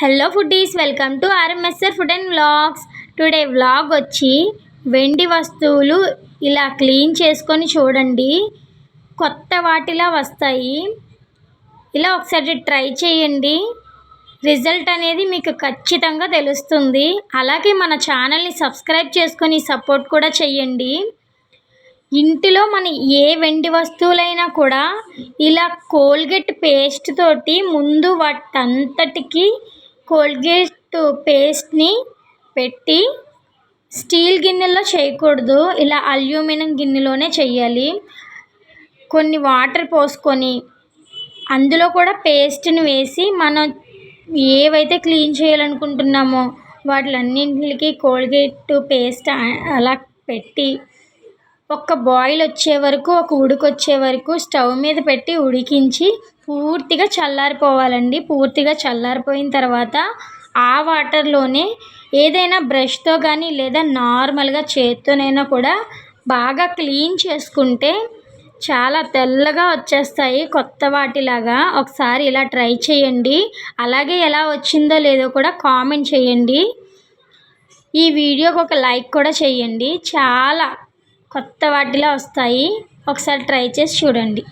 Hello foodies welcome to RMSR food and vlogs today vlog వచ్చి వెండి వస్తువులు ఇలా క్లీన్ చేసుకొని చూడండి. కొత్త వాటిలా వస్తాయి. ఇలా ఒకసారి ట్రై చేయండి. రిజల్ట్ అనేది మీకు ఖచ్చితంగా తెలుస్తుంది. అలాగే మన ఛానల్ని సబ్స్క్రైబ్ చేసుకొని సపోర్ట్ కూడా చేయండి. ఇంటిలో మన ఏ వెండి వస్తువులైనా కూడా ఇలా కోల్గేట్ పేస్ట్ తోటి ముందు వాటంతటికి కోల్గేట్ పేస్ట్ని పెట్టి స్టీల్ గిన్నెలో చేయకూడదు. ఇలా అల్యూమినియం గిన్నెలోనే చేయాలి కొన్ని వాటర్ పోసుకొని అందులో కూడా పేస్ట్ని వేసి మనం ఏవైతే క్లీన్ చేయాలనుకుంటున్నామో వాటిలన్నింటికి కోల్గేట్ పేస్ట్ అలా పెట్టి ఒక్క బాయిల్ వచ్చే వరకు ఒక ఉడికొచ్చే వచ్చే వరకు స్టవ్ మీద పెట్టి ఉడికించి పూర్తిగా చల్లారిపోవాలండి. పూర్తిగా చల్లారిపోయిన తర్వాత ఆ వాటర్లోనే ఏదైనా బ్రష్తో కానీ లేదా నార్మల్గా చేత్తోనైనా కూడా బాగా క్లీన్ చేసుకుంటే చాలా తెల్లగా వచ్చేస్తాయి కొత్త వాటిలాగా. ఒకసారి ఇలా ట్రై చేయండి. అలాగే ఎలా వచ్చిందో లేదో కూడా కామెంట్ చేయండి. ఈ వీడియోకి ఒక లైక్ కూడా చేయండి. చాలా కొత్త వాటిలా వస్తాయి. ఒకసారి ట్రై చేసి చూడండి.